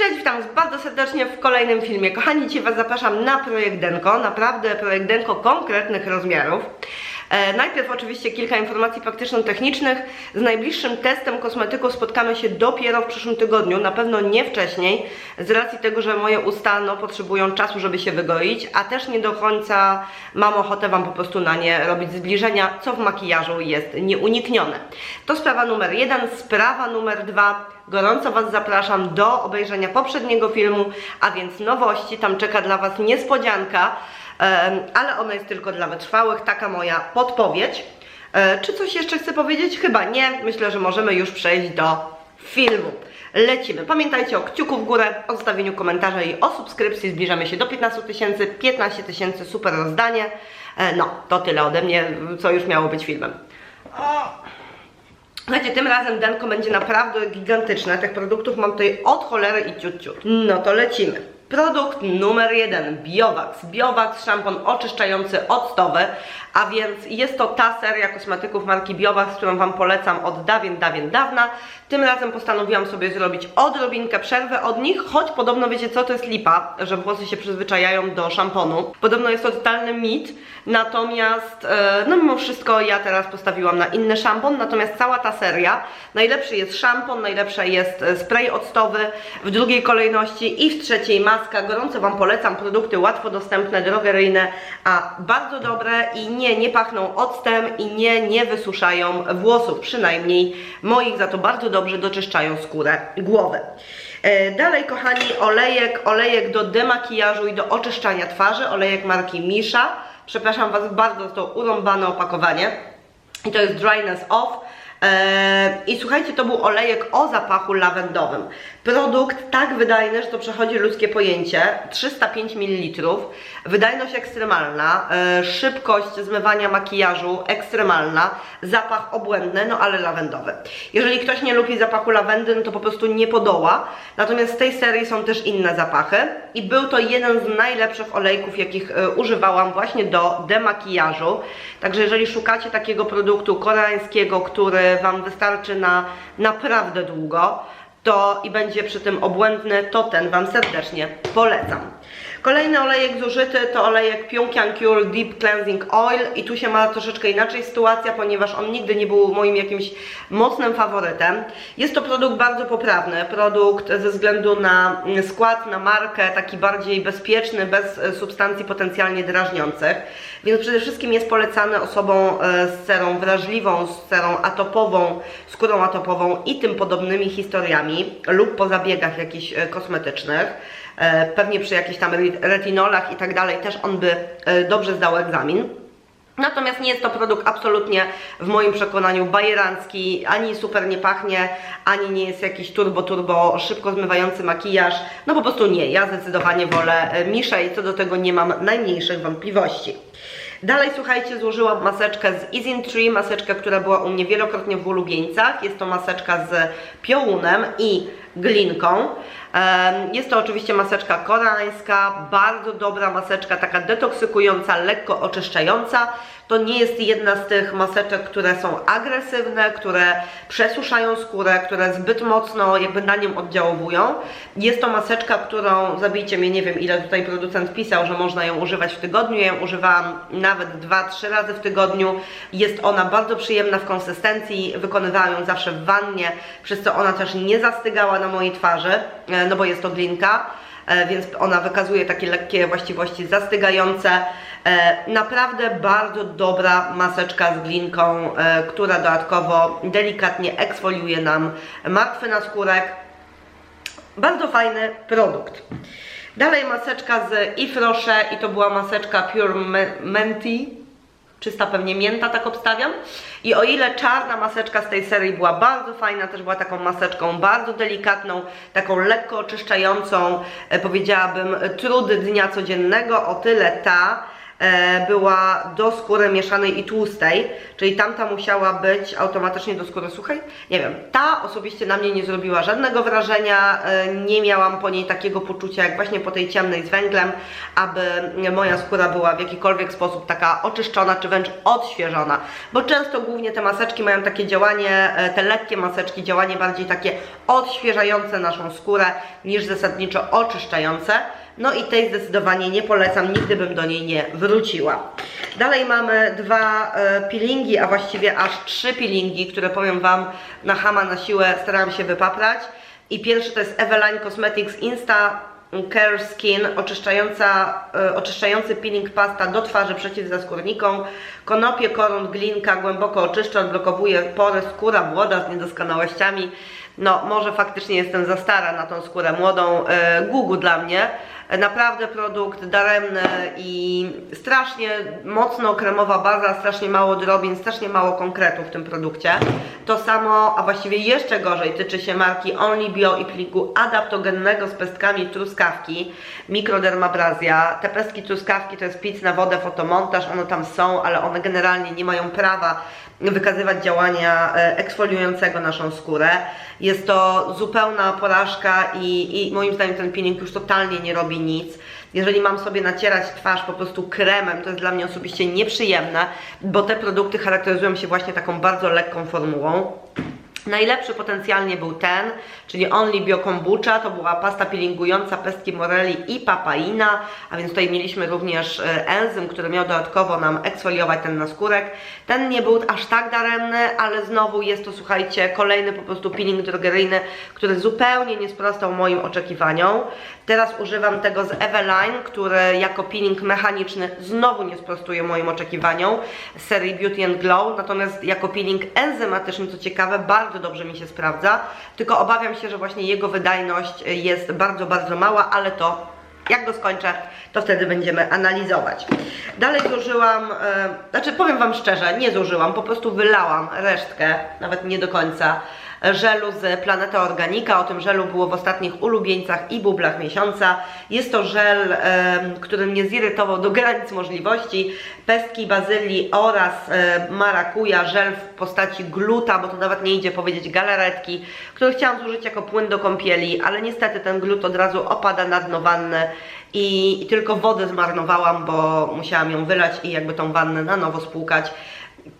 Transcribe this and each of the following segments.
Cześć, witam Was bardzo serdecznie w kolejnym filmie. Kochani, dzisiaj Was zapraszam na projekt Denko, naprawdę projekt Denko konkretnych rozmiarów. E, najpierw oczywiście kilka informacji praktyczno-technicznych. Z najbliższym testem kosmetyków spotkamy się dopiero w przyszłym tygodniu, na pewno nie wcześniej, z racji tego, że moje usta no, potrzebują czasu, żeby się wygoić, a też nie do końca mam ochotę Wam po prostu na nie robić zbliżenia, co w makijażu jest nieuniknione. To sprawa numer jeden. Sprawa numer dwa. Gorąco Was zapraszam do obejrzenia poprzedniego filmu, a więc nowości. Tam czeka dla Was niespodzianka, ale ona jest tylko dla wytrwałych. Taka moja podpowiedź. E, Czy coś jeszcze chcę powiedzieć? Chyba nie. Myślę, że możemy już przejść do filmu. Lecimy. Pamiętajcie o kciuku w górę, o zostawieniu komentarza i o subskrypcji. Zbliżamy się do 15 tysięcy. 15 tysięcy, super rozdanie. E, No, to tyle ode mnie, co już miało być filmem. Słuchajcie, tym razem denko będzie naprawdę gigantyczne. Tych produktów mam tutaj od cholery i ciut ciut. No to lecimy. Produkt numer jeden, Biowax. Biowax, szampon oczyszczający octowy, a więc jest to ta seria kosmetyków marki Biowax, którą Wam polecam od dawien, dawien, dawna. Tym razem postanowiłam sobie zrobić odrobinkę przerwę od nich, choć podobno wiecie co, to jest lipa, że włosy się przyzwyczajają do szamponu. Podobno jest to totalny mit, natomiast e, no mimo wszystko ja teraz postawiłam na inny szampon, natomiast cała ta seria, najlepszy jest szampon, najlepszy jest e, spray octowy, w drugiej kolejności i w trzeciej maska. Gorąco Wam polecam produkty łatwo dostępne, drogeryjne, a bardzo dobre i nie, nie pachną octem i nie, nie wysuszają włosów, przynajmniej moich, za to bardzo dobrze doczyszczają skórę głowy. E, Dalej, kochani, olejek, olejek do demakijażu i do oczyszczania twarzy, olejek marki Misha. Przepraszam Was bardzo za to urąbane opakowanie. I to jest Dryness Off. Eee, I słuchajcie, to był olejek o zapachu lawendowym. Produkt tak wydajny, że to przechodzi ludzkie pojęcie. 305 ml. Wydajność ekstremalna, e, szybkość zmywania makijażu ekstremalna, zapach obłędny, no ale lawendowy. Jeżeli ktoś nie lubi zapachu lawendy, no to po prostu nie podoła. Natomiast z tej serii są też inne zapachy i był to jeden z najlepszych olejków, jakich e, używałam właśnie do demakijażu. Także jeżeli szukacie takiego produktu koreańskiego, który Wam wystarczy na naprawdę długo, to i będzie przy tym obłędny, to ten Wam serdecznie polecam. Kolejny olejek zużyty to olejek Pyongyang Cure Deep Cleansing Oil i tu się ma troszeczkę inaczej sytuacja, ponieważ on nigdy nie był moim jakimś mocnym faworytem. Jest to produkt bardzo poprawny, produkt ze względu na skład, na markę, taki bardziej bezpieczny, bez substancji potencjalnie drażniących, więc przede wszystkim jest polecany osobom e, z cerą wrażliwą, z cerą atopową, skórą atopową i tym podobnymi historiami lub po zabiegach jakichś e, kosmetycznych. E, Pewnie przy jakichś tam retinolach i tak dalej też on by e, dobrze zdał egzamin. Natomiast nie jest to produkt absolutnie w moim przekonaniu bajerancki, ani super nie pachnie, ani nie jest jakiś turbo, turbo szybko zmywający makijaż. No po prostu nie, ja zdecydowanie wolę e, Misze i co do tego nie mam najmniejszych wątpliwości. Dalej, słuchajcie, złożyłam maseczkę z Isin Tree, maseczkę, która była u mnie wielokrotnie w ulubieńcach. Jest to maseczka z piołunem i glinką. Jest to oczywiście maseczka koreańska, bardzo dobra maseczka, taka detoksykująca, lekko oczyszczająca. To nie jest jedna z tych maseczek, które są agresywne, które przesuszają skórę, które zbyt mocno jakby na nią oddziałowują. Jest to maseczka, którą, zabijcie mnie, nie wiem ile tutaj producent pisał, że można ją używać w tygodniu. Ja ją używałam nawet 2-3 razy w tygodniu. Jest ona bardzo przyjemna w konsystencji, wykonywałam ją zawsze w wannie, przez co ona też nie zastygała na mojej twarzy, e, no bo jest to glinka więc ona wykazuje takie lekkie właściwości zastygające. E, Naprawdę bardzo dobra maseczka z glinką, e, która dodatkowo delikatnie eksfoliuje nam martwy naskórek. Bardzo fajny produkt. Dalej maseczka z Ifrosze i to była maseczka Pure Me- Menti. Czysta pewnie mięta, tak obstawiam. I o ile czarna maseczka z tej serii była bardzo fajna, też była taką maseczką bardzo delikatną, taką lekko oczyszczającą, e, powiedziałabym, trudy dnia codziennego, o tyle ta była do skóry mieszanej i tłustej, czyli tamta musiała być automatycznie do skóry suchej. Nie wiem, ta osobiście na mnie nie zrobiła żadnego wrażenia, e, nie miałam po niej takiego poczucia jak właśnie po tej ciemnej z węglem, aby moja skóra była w jakikolwiek sposób taka oczyszczona, czy wręcz odświeżona, bo często głównie te maseczki mają takie działanie, e, te lekkie maseczki, działanie bardziej takie odświeżające naszą skórę niż zasadniczo oczyszczające. No i tej zdecydowanie nie polecam, nigdy bym do niej nie wróciła. Dalej mamy dwa e, peelingi, a właściwie aż trzy peelingi, które powiem Wam na hama na siłę starałam się wypaprać. I pierwszy to jest Eveline Cosmetics Insta Care Skin oczyszczająca, e, oczyszczający peeling pasta do twarzy przeciwzaskórniką. Konopie, koron, glinka głęboko oczyszcza, odblokowuje pory, skóra młoda z niedoskonałościami. No, może faktycznie jestem za stara na tą skórę młodą. E, Gugu dla mnie. Naprawdę produkt daremny i strasznie mocno kremowa baza, strasznie mało drobin, strasznie mało konkretów w tym produkcie. To samo, a właściwie jeszcze gorzej, tyczy się marki Only Bio i pliku adaptogennego z pestkami truskawki Microdermabrazia. Te pestki truskawki to jest pic na wodę, fotomontaż, one tam są, ale one generalnie nie mają prawa wykazywać działania e, eksfoliującego naszą skórę. Jest to zupełna porażka i, i moim zdaniem ten peeling już totalnie nie robi nic. Jeżeli mam sobie nacierać twarz po prostu kremem, to jest dla mnie osobiście nieprzyjemne, bo te produkty charakteryzują się właśnie taką bardzo lekką formułą. Najlepszy potencjalnie był ten, czyli Only Bio Kombucha, to była pasta peelingująca pestki moreli i papaina, a więc tutaj mieliśmy również e, enzym, który miał dodatkowo nam eksfoliować ten naskórek. Ten nie był aż tak daremny, ale znowu jest to, słuchajcie, kolejny po prostu peeling drogeryjny, który zupełnie nie sprostał moim oczekiwaniom. Teraz używam tego z Eveline, który jako peeling mechaniczny znowu nie sprostuje moim oczekiwaniom z serii Beauty and Glow, natomiast jako peeling enzymatyczny, co ciekawe, bardzo dobrze mi się sprawdza, tylko obawiam się, że właśnie jego wydajność jest bardzo, bardzo mała, ale to jak go skończę, to wtedy będziemy analizować. Dalej zużyłam, e, znaczy powiem Wam szczerze, nie zużyłam, po prostu wylałam resztkę, nawet nie do końca, żelu z Planeta Organika. O tym żelu było w ostatnich ulubieńcach i bublach miesiąca. Jest to żel, który mnie zirytował do granic możliwości. Pestki bazylii oraz marakuja, żel w postaci gluta, bo to nawet nie idzie powiedzieć galaretki, który chciałam zużyć jako płyn do kąpieli, ale niestety ten glut od razu opada na dno wanny i, i tylko wodę zmarnowałam, bo musiałam ją wylać i jakby tą wannę na nowo spłukać.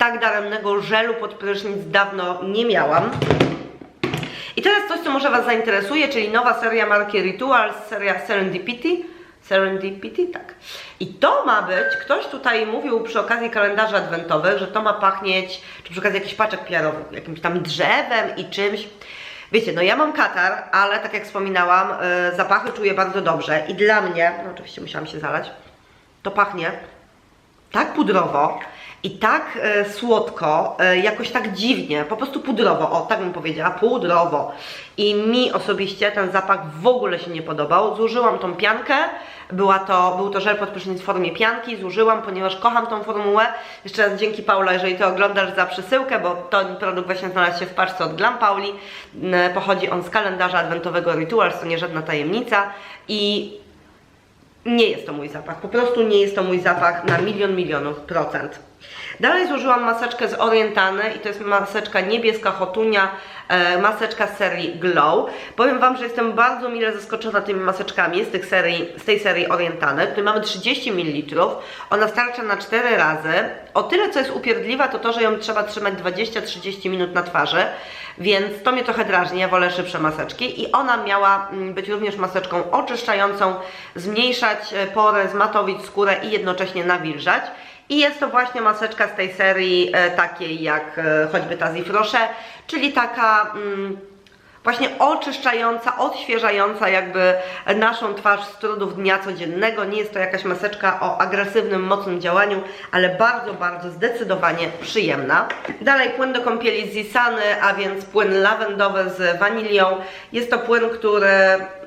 Tak daremnego żelu pod prysznic dawno nie miałam. I teraz coś, co może Was zainteresuje, czyli nowa seria marki Rituals, seria Serendipity. Serendipity, tak. I to ma być, ktoś tutaj mówił przy okazji kalendarzy adwentowych, że to ma pachnieć, czy przy okazji jakichś paczek PR-owych, jakimś tam drzewem i czymś. Wiecie, no ja mam katar, ale tak jak wspominałam, yy, zapachy czuję bardzo dobrze i dla mnie, no oczywiście musiałam się zalać, to pachnie tak pudrowo i tak e, słodko, e, jakoś tak dziwnie, po prostu pudrowo, o tak bym powiedziała, pudrowo. I mi osobiście ten zapach w ogóle się nie podobał. Zużyłam tą piankę, była to, był to żel pod w formie pianki, zużyłam, ponieważ kocham tą formułę. Jeszcze raz dzięki Paula, jeżeli to oglądasz za przesyłkę, bo ten produkt właśnie znalazł się w paczce od Glam Pauli. Pochodzi on z kalendarza adwentowego Rituals, to nie żadna tajemnica. I nie jest to mój zapach, po prostu nie jest to mój zapach na milion milionów procent. Dalej złożyłam maseczkę z Orientany i to jest maseczka niebieska hotunia, e, maseczka z serii Glow. Powiem Wam, że jestem bardzo mile zaskoczona tymi maseczkami z, tych serii, z tej serii Orientany. Tutaj mamy 30 ml, ona starcza na 4 razy. O tyle co jest upierdliwa to to, że ją trzeba trzymać 20-30 minut na twarzy, więc to mnie trochę drażni, ja wolę szybsze maseczki i ona miała mm, być również maseczką oczyszczającą, zmniejszać e, porę, zmatowić skórę i jednocześnie nawilżać. I jest to właśnie maseczka z tej serii, e, takiej jak e, choćby ta Zifrosze, czyli taka mm, właśnie oczyszczająca, odświeżająca jakby naszą twarz z trudów dnia codziennego. Nie jest to jakaś maseczka o agresywnym, mocnym działaniu, ale bardzo, bardzo zdecydowanie przyjemna. Dalej płyn do kąpieli z Zisany, a więc płyn lawendowy z wanilią. Jest to płyn, który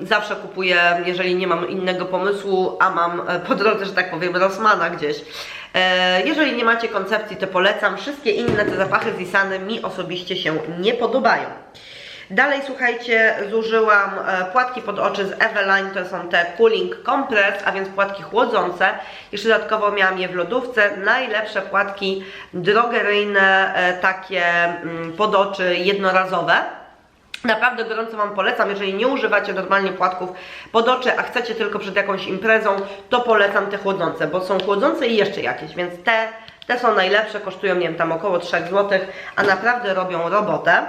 zawsze kupuję, jeżeli nie mam innego pomysłu, a mam e, po drodze, że tak powiem, Rossmana gdzieś. E, Jeżeli nie macie koncepcji, to polecam. Wszystkie inne te zapachy z Isany mi osobiście się nie podobają. Dalej, słuchajcie, zużyłam e, płatki pod oczy z Eveline, to są te Cooling Compress, a więc płatki chłodzące. Jeszcze dodatkowo miałam je w lodówce. Najlepsze płatki drogeryjne, e, takie mm, pod oczy jednorazowe. Naprawdę gorąco Wam polecam, jeżeli nie używacie normalnie płatków pod oczy, a chcecie tylko przed jakąś imprezą, to polecam te chłodzące, bo są chłodzące i jeszcze jakieś, więc te, te są najlepsze, kosztują, nie wiem, tam około 3 zł, a naprawdę robią robotę.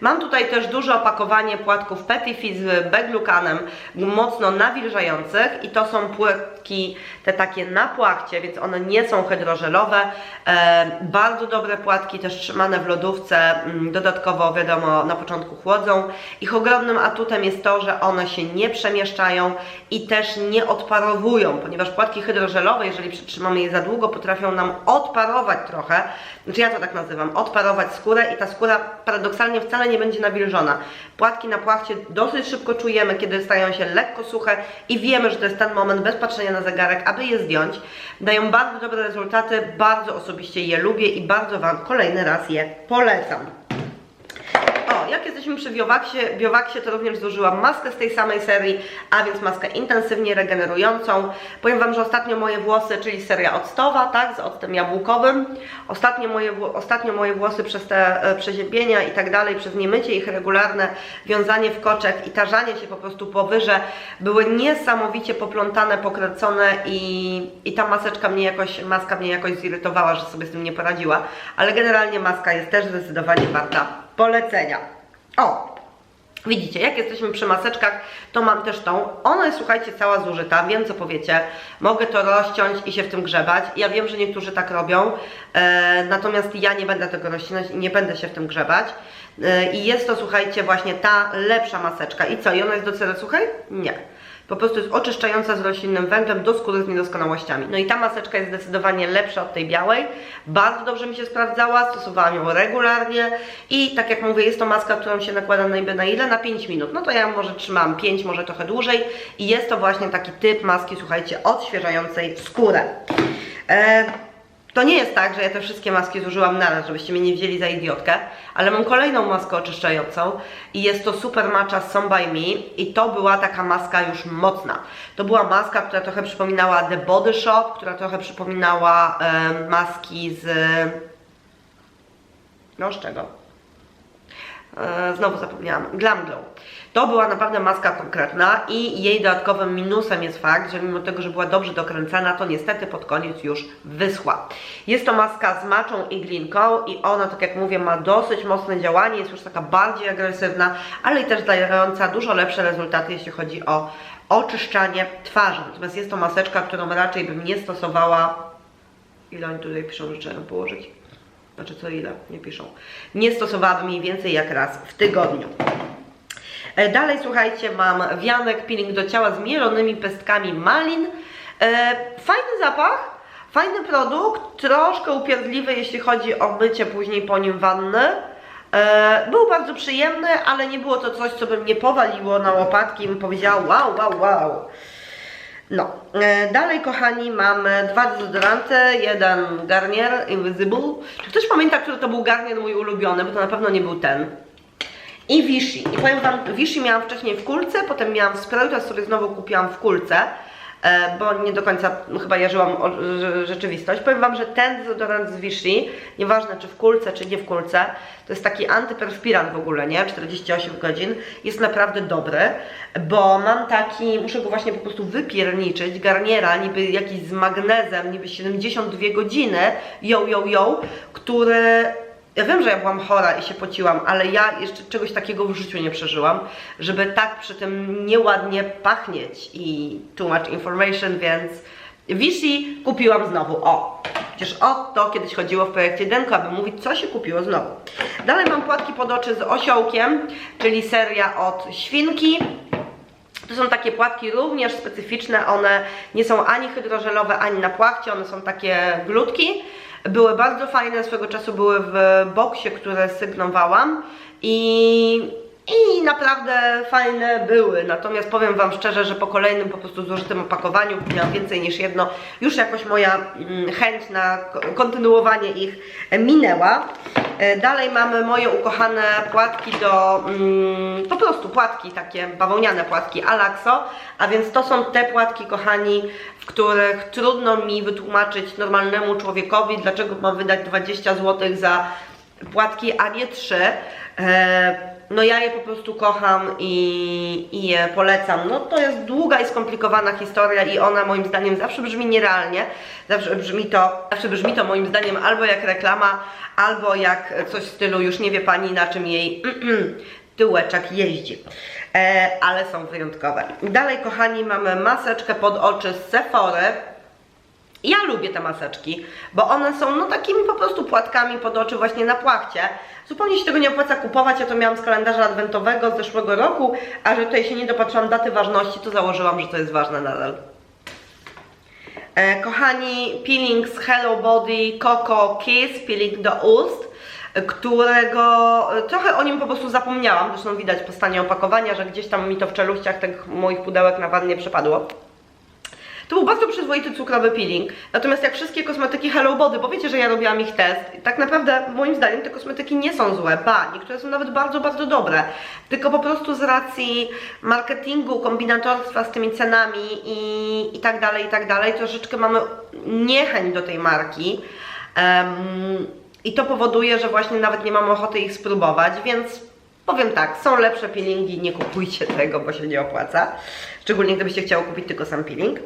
Mam tutaj też duże opakowanie płatków Petit z beglukanem, mocno nawilżających i to są te takie na płachcie, więc one nie są hydrożelowe. E, bardzo dobre płatki, też trzymane w lodówce, mm, dodatkowo wiadomo na początku chłodzą. Ich ogromnym atutem jest to, że one się nie przemieszczają i też nie odparowują, ponieważ płatki hydrożelowe, jeżeli przytrzymamy je za długo, potrafią nam odparować trochę, znaczy ja to tak nazywam, odparować skórę i ta skóra paradoksalnie wcale nie będzie nawilżona. Płatki na płachcie dosyć szybko czujemy, kiedy stają się lekko suche i wiemy, że to jest ten moment bez patrzenia na zegarek, aby je zdjąć. Dają bardzo dobre rezultaty, bardzo osobiście je lubię i bardzo Wam kolejny raz je polecam. O, jak jesteśmy przy Biowaksie, Biowaksie, to również zużyłam maskę z tej samej serii, a więc maskę intensywnie regenerującą. Powiem Wam, że ostatnio moje włosy, czyli seria octowa, tak, z octem jabłkowym, ostatnio moje, ostatnio moje włosy przez te e, przeziębienia i tak dalej, przez niemycie ich regularne, wiązanie w koczek i tarzanie się po prostu powyże, były niesamowicie poplątane, pokręcone i, i ta maseczka mnie jakoś, maska mnie jakoś zirytowała, że sobie z tym nie poradziła, ale generalnie maska jest też zdecydowanie warta polecenia. O, widzicie, jak jesteśmy przy maseczkach, to mam też tą. Ona jest, słuchajcie, cała zużyta, wiem co powiecie. Mogę to rozciąć i się w tym grzebać. Ja wiem, że niektórzy tak robią, e, natomiast ja nie będę tego rozcinać i nie będę się w tym grzebać. E, I jest to, słuchajcie, właśnie ta lepsza maseczka. I co, i ona jest do cery suchej? Nie. Po prostu jest oczyszczająca z roślinnym węglem do skóry z niedoskonałościami. No i ta maseczka jest zdecydowanie lepsza od tej białej. Bardzo dobrze mi się sprawdzała, stosowałam ją regularnie i tak jak mówię, jest to maska, którą się nakłada niby na ile? Na 5 minut. No to ja może trzymam 5, może trochę dłużej i jest to właśnie taki typ maski, słuchajcie, odświeżającej skórę. E, to nie jest tak, że ja te wszystkie maski zużyłam naraz, żebyście mnie nie wzięli za idiotkę, ale mam kolejną maskę oczyszczającą i jest to Super Matcha Some By Me i to była taka maska już mocna. To była maska, która trochę przypominała The Body Shop, która trochę przypominała maski z... No z czego? E, znowu zapomniałam, Glam Glow. To była naprawdę maska konkretna i jej dodatkowym minusem jest fakt, że mimo tego, że była dobrze dokręcana, to niestety pod koniec już wyschła. Jest to maska z maczą i glinką i ona, tak jak mówię, ma dosyć mocne działanie, jest już taka bardziej agresywna, ale i też dająca dużo lepsze rezultaty, jeśli chodzi o oczyszczanie twarzy. Natomiast jest to maseczka, którą raczej bym nie stosowała Ile oni tutaj piszą, że trzeba położyć? Znaczy co ile? Nie piszą. Nie stosowałabym jej więcej jak raz w tygodniu. E, Dalej słuchajcie, mam wianek peeling do ciała z mielonymi pestkami malin. E, Fajny zapach, fajny produkt, troszkę upierdliwy jeśli chodzi o mycie później po nim wanny. E, Był bardzo przyjemny, ale nie było to coś, co by mnie powaliło na łopatki i bym powiedziała wow, wow, wow. No, e, dalej kochani mamy dwa dezodoranty, jeden Garnier Invisible. Czy ktoś pamięta, który to był Garnier mój ulubiony, bo to na pewno nie był ten. I Vichy. I powiem Wam, Vichy miałam wcześniej w kulce, potem miałam w sprayu, teraz sobie znowu kupiłam w kulce, bo nie do końca no, chyba jarzyłam rzeczywistość. Powiem Wam, że ten dezodorant z Vichy, nieważne czy w kulce, czy nie w kulce, to jest taki antyperspirant w ogóle, nie? 48 godzin, jest naprawdę dobry, bo mam taki, muszę go właśnie po prostu wypierniczyć, garniera, niby jakiś z magnezem, niby 72 godziny, yo, yo, yo, który ja wiem, że ja byłam chora i się pociłam, ale ja jeszcze czegoś takiego w życiu nie przeżyłam, żeby tak przy tym nieładnie pachnieć i too much information, więc Vichy kupiłam znowu. O! Przecież o to kiedyś chodziło w projekcie Denko, aby mówić, co się kupiło znowu. Dalej mam płatki pod oczy z osiołkiem, czyli seria od Świnki. To są takie płatki również specyficzne, one nie są ani hydrożelowe, ani na płachcie, one są takie glutki. Były bardzo fajne, swego czasu były w boksie, które sygnowałam i, i naprawdę fajne były. Natomiast powiem Wam szczerze, że po kolejnym po prostu zużytym opakowaniu miałam więcej niż jedno. Już jakoś moja mm, chęć na ko- kontynuowanie ich minęła. E, Dalej mamy moje ukochane płatki do, mm, po prostu płatki takie bawełniane płatki Alaxo, a więc to są te płatki, kochani, w których trudno mi wytłumaczyć normalnemu człowiekowi, dlaczego mam wydać 20 zł za płatki, a nie 3. No ja je po prostu kocham i, i je polecam. No to jest długa i skomplikowana historia i ona moim zdaniem zawsze brzmi nierealnie. Zawsze brzmi to, zawsze brzmi to moim zdaniem albo jak reklama, albo jak coś w stylu już nie wie pani na czym jej tyłeczek jeździ. E, ale są wyjątkowe. Dalej kochani mamy maseczkę pod oczy z Sephory. Ja lubię te maseczki, bo one są no takimi po prostu płatkami pod oczy właśnie na płachcie. Zupełnie się tego nie opłaca kupować, ja to miałam z kalendarza adwentowego z zeszłego roku, a że tutaj się nie dopatrzyłam daty ważności, to założyłam, że to jest ważne nadal. E, kochani, peeling z Hello Body Coco Kiss, peeling do ust, którego e, trochę o nim po prostu zapomniałam, zresztą widać po stanie opakowania, że gdzieś tam mi to w czeluściach tych moich pudełek na wannie przepadło. To był bardzo przyzwoity cukrowy peeling. Natomiast jak wszystkie kosmetyki Hello Body, bo wiecie, że ja robiłam ich test, tak naprawdę moim zdaniem te kosmetyki nie są złe, ba, niektóre są nawet bardzo, bardzo dobre. Tylko po prostu z racji marketingu, kombinatorstwa z tymi cenami i, i tak dalej, i tak dalej, troszeczkę mamy niechęć do tej marki. Em, I to powoduje, że właśnie nawet nie mam ochoty ich spróbować, więc powiem tak, są lepsze peelingi, nie kupujcie tego, bo się nie opłaca. Szczególnie gdybyście chciały kupić tylko sam peeling.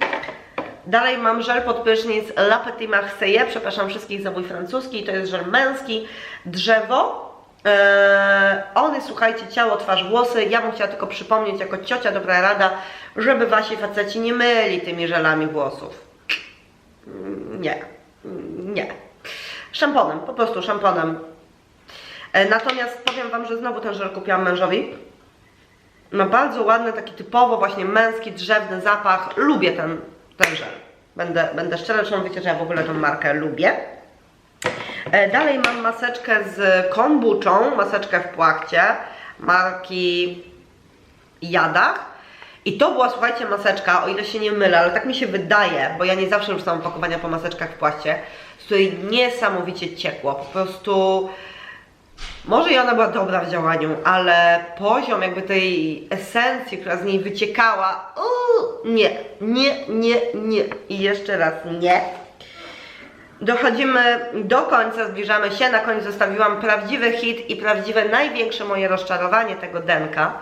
Dalej mam żel pod prysznic La Petit Marseille, przepraszam wszystkich za mój francuski, to jest żel męski, drzewo. Eee, one, słuchajcie, ciało, twarz, włosy. Ja bym chciała tylko przypomnieć jako ciocia dobra rada, żeby wasi faceci nie myli tymi żelami włosów. Mm, Nie, Mm, nie. Szamponem, po prostu szamponem. E, Natomiast powiem Wam, że znowu ten żel kupiłam mężowi. Ma bardzo ładny, taki typowo właśnie męski, drzewny zapach. Lubię ten, ten żel. Będę, będę szczera, zresztą wiecie, że ja w ogóle tą markę lubię. E, Dalej mam maseczkę z kombuczą, maseczkę w płachcie marki Jadach. I to była, słuchajcie, maseczka, o ile się nie mylę, ale tak mi się wydaje, bo ja nie zawsze rzucam opakowania po maseczkach w płaście, z której niesamowicie ciekło. Po prostu może i ona była dobra w działaniu, ale poziom jakby tej esencji, która z niej wyciekała, uuu, nie, nie, nie, nie i jeszcze raz nie. Dochodzimy do końca, zbliżamy się, na koniec zostawiłam prawdziwy hit i prawdziwe największe moje rozczarowanie tego denka.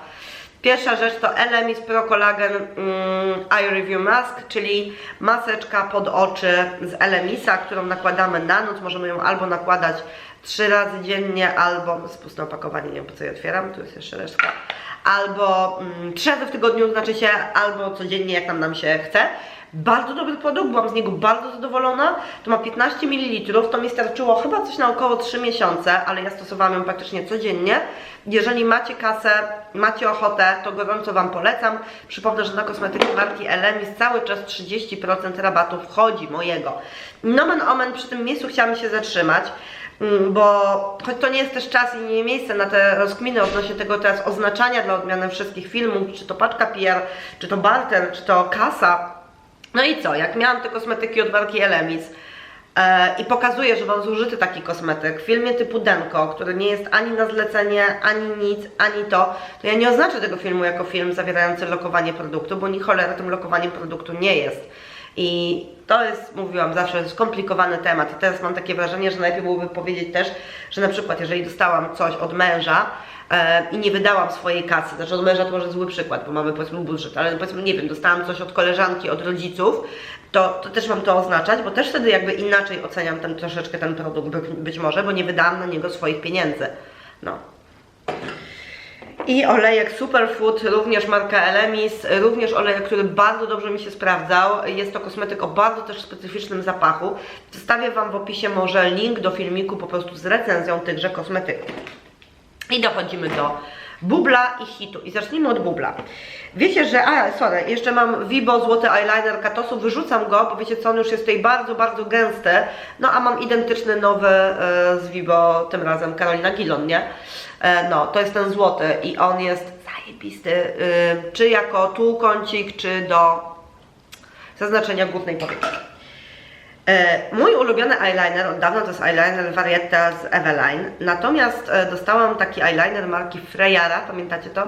Pierwsza rzecz to Elemis Pro Collagen mm, Eye Review Mask, czyli maseczka pod oczy z Elemisa, którą nakładamy na noc. Możemy ją albo nakładać trzy razy dziennie, albo spuste opakowanie, nie wiem po co je otwieram, tu jest jeszcze resztka. Albo mm, trzy razy w tygodniu, znaczy się, albo codziennie, jak nam nam się chce. Bardzo dobry produkt, byłam z niego bardzo zadowolona. To ma 15 ml, to mi starczyło chyba coś na około 3 miesiące, ale ja stosowałam ją praktycznie codziennie. Jeżeli macie kasę, macie ochotę, to gorąco Wam polecam. Przypomnę, że na kosmetyki marki Elemis cały czas 30% rabatu wchodzi mojego. Nomen omen, przy tym miejscu chciałam się zatrzymać. Mm, Bo choć to nie jest też czas i nie miejsce na te rozkminy odnośnie tego teraz oznaczania dla odmiany wszystkich filmów, czy to paczka PR, czy to barter, czy to kasa, no i co? Jak miałam te kosmetyki od marki Elemis e, i pokazuję, że mam zużyty taki kosmetyk w filmie typu Denko, który nie jest ani na zlecenie, ani nic, ani to, to ja nie oznaczę tego filmu jako film zawierający lokowanie produktu, bo ni cholera tym lokowaniem produktu nie jest. I to jest, mówiłam zawsze, skomplikowany temat. I teraz mam takie wrażenie, że najlepiej byłoby powiedzieć też, że na przykład jeżeli dostałam coś od męża, e, i nie wydałam swojej kasy, znaczy od męża to może zły przykład, bo mamy powiedzmy budżet, ale powiedzmy, nie wiem, dostałam coś od koleżanki, od rodziców, to, to też mam to oznaczać, bo też wtedy jakby inaczej oceniam ten, troszeczkę ten produkt, by, być może, bo nie wydałam na niego swoich pieniędzy. No. I olejek Superfood, również marka Elemis, również olejek, który bardzo dobrze mi się sprawdzał. Jest to kosmetyk o bardzo też specyficznym zapachu. Zostawię Wam w opisie może link do filmiku po prostu z recenzją tychże kosmetyków. I dochodzimy do Bubla i Hitu. I zacznijmy od Bubla. Wiecie, że, a sorry, jeszcze mam Vibo Złoty Eyeliner Katosu, wyrzucam go, bo wiecie co, on już jest tutaj bardzo, bardzo gęsty, no a mam identyczny nowy e, z Vibo, tym razem Karolina Gilon, nie? E, no, to jest ten złoty i on jest zajebisty, e, czy jako tu kącik, czy do zaznaczenia głównej powieki. E, Mój ulubiony eyeliner od dawna to jest eyeliner Varietta z Eveline, natomiast e, dostałam taki eyeliner marki Freyara, pamiętacie to?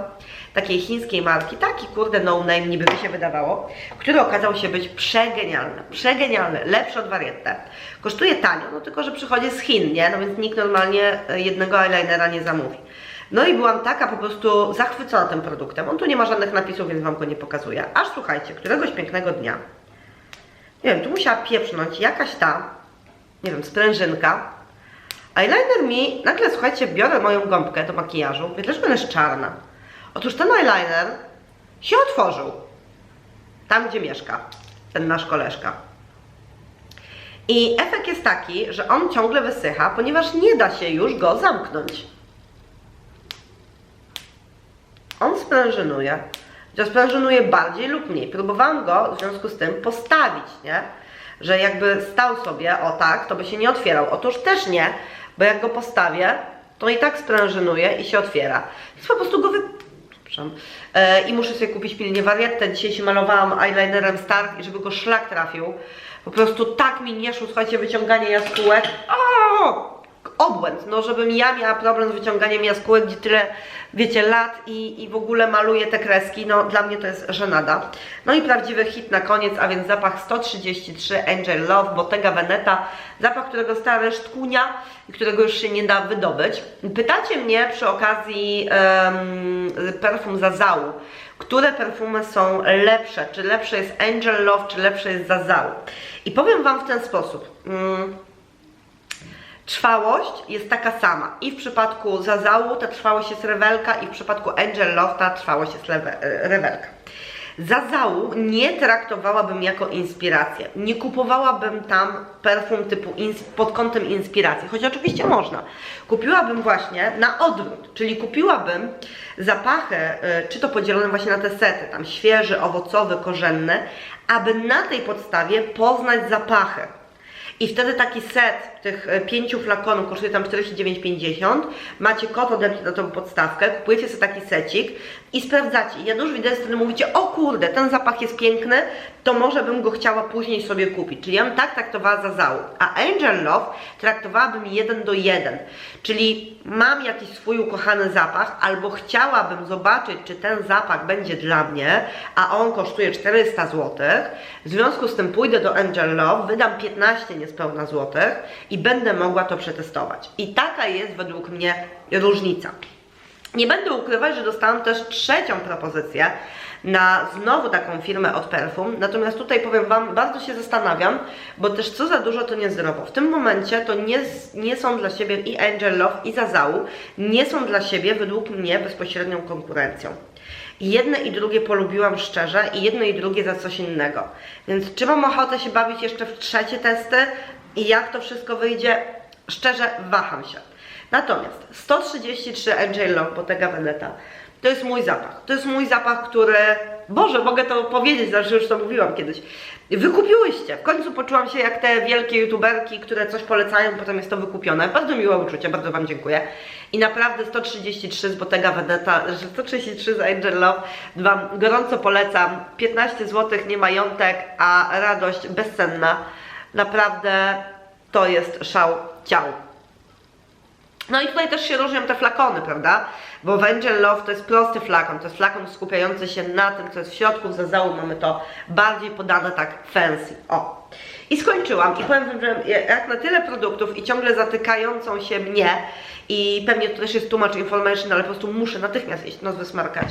Takiej chińskiej marki, taki kurde no name niby by się wydawało, który okazał się być przegenialny, przegenialny, lepszy od Variette. Kosztuje tanio, no tylko że przychodzi z Chin, nie? No więc nikt normalnie jednego eyelinera nie zamówi. No i byłam taka po prostu zachwycona tym produktem. On tu nie ma żadnych napisów, więc Wam go nie pokazuję. Aż słuchajcie, któregoś pięknego dnia nie wiem, tu musiała pieprznąć jakaś ta, nie wiem, sprężynka. Eyeliner mi, nagle słuchajcie, biorę moją gąbkę do makijażu, mówię, dlaczego ona czarna? Otóż ten eyeliner się otworzył. Tam, gdzie mieszka ten nasz koleżka. I efekt jest taki, że on ciągle wysycha, ponieważ nie da się już go zamknąć. On sprężynuje. To sprężynuje bardziej lub mniej. Próbowałam go w związku z tym postawić, nie? Że jakby stał sobie, o tak, to by się nie otwierał. Otóż też nie, bo jak go postawię, to i tak sprężynuje i się otwiera. Więc po prostu go wy... E, I muszę sobie kupić pilnie warietę. Dzisiaj się malowałam eyelinerem Stark i żeby go szlak trafił. Po prostu tak mi nie szło, słuchajcie, wyciąganie jaskółek. O! Obłęd, no żebym ja miała problem z wyciąganiem jaskółek, gdzie tyle, wiecie, lat i, i w ogóle maluję te kreski, no dla mnie to jest żenada. No i prawdziwy hit na koniec, a więc zapach 133 Angel Love Bottega Veneta, zapach, którego stała resztkunia i którego już się nie da wydobyć. Pytacie mnie przy okazji um, perfum Zazału, które perfumy są lepsze, czy lepsze jest Angel Love, czy lepsze jest Zazału. I powiem Wam w ten sposób. Um, Trwałość jest taka sama. I w przypadku Zazału ta trwałość jest rewelka i w przypadku Angel Love ta trwałość jest e, rewelka. Zazału nie traktowałabym jako inspirację. Nie kupowałabym tam perfum typu pod kątem inspiracji, choć oczywiście można. Kupiłabym właśnie na odwrót, czyli kupiłabym zapachy, e, czy to podzielone właśnie na te sety, tam świeży, owocowy, korzenny, aby na tej podstawie poznać zapachy. I wtedy taki set tych e, pięciu flakonów kosztuje tam 49,50. Macie kod odemki na tą podstawkę, kupujecie sobie taki secik i sprawdzacie. Ja już widzę, wtedy mówicie, o kurde, ten zapach jest piękny, to może bym go chciała później sobie kupić. Czyli ja bym tak traktowała za załóg. A Angel Love traktowałabym jeden do jeden. Czyli mam jakiś swój ukochany zapach, albo chciałabym zobaczyć, czy ten zapach będzie dla mnie, a on kosztuje 400 zł. W związku z tym pójdę do Angel Love, wydam 15 niespełna złotych i będę mogła to przetestować. I taka jest według mnie różnica. Nie będę ukrywać, że dostałam też trzecią propozycję na znowu taką firmę od perfum. Natomiast tutaj powiem Wam, bardzo się zastanawiam, bo też co za dużo to nie zdrowo. W tym momencie to nie, nie są dla siebie i Angel Love i Zazału, nie są dla siebie według mnie bezpośrednią konkurencją. Jedne i drugie polubiłam szczerze i jedno i drugie za coś innego. Więc czy mam ochotę się bawić jeszcze w trzecie testy i jak to wszystko wyjdzie? Szczerze waham się. Natomiast 133 Angel Love Bottega Veneta to jest mój zapach. To jest mój zapach, który... Boże, mogę to powiedzieć, znaczy już to mówiłam kiedyś. Wykupiłyście. W końcu poczułam się jak te wielkie youtuberki, które coś polecają, potem jest to wykupione. Bardzo miłe uczucie, bardzo Wam dziękuję. I naprawdę 133 z Bottega Veneta, 133 z Angel Love Wam gorąco polecam. 15 zł, nie majątek, a radość bezcenna. Naprawdę to jest szał ciał. No i tutaj też się różnią te flakony, prawda? Bo Angel Love to jest prosty flakon, to jest flakon skupiający się na tym, co jest w środku, w zazału mamy to bardziej podane tak fancy. O. I skończyłam i powiem Wam, że jak na tyle produktów i ciągle zatykającą się mnie i pewnie to też jest too information, ale po prostu muszę natychmiast iść nazwę smarkać.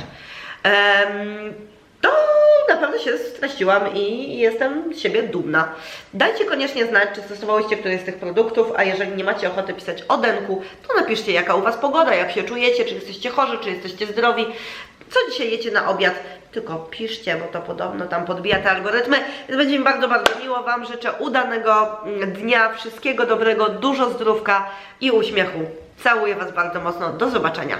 Um, to naprawdę się streściłam i jestem z siebie dumna. Dajcie koniecznie znać, czy stosowałyście któryś z tych produktów, a jeżeli nie macie ochoty pisać o denku, to napiszcie jaka u Was pogoda, jak się czujecie, czy jesteście chorzy, czy jesteście zdrowi, co dzisiaj jecie na obiad, tylko piszcie, bo to podobno tam podbija te algorytmy. Będzie mi bardzo, bardzo miło. Wam życzę udanego mm, dnia, wszystkiego dobrego, dużo zdrówka i uśmiechu. Całuję Was bardzo mocno. Do zobaczenia.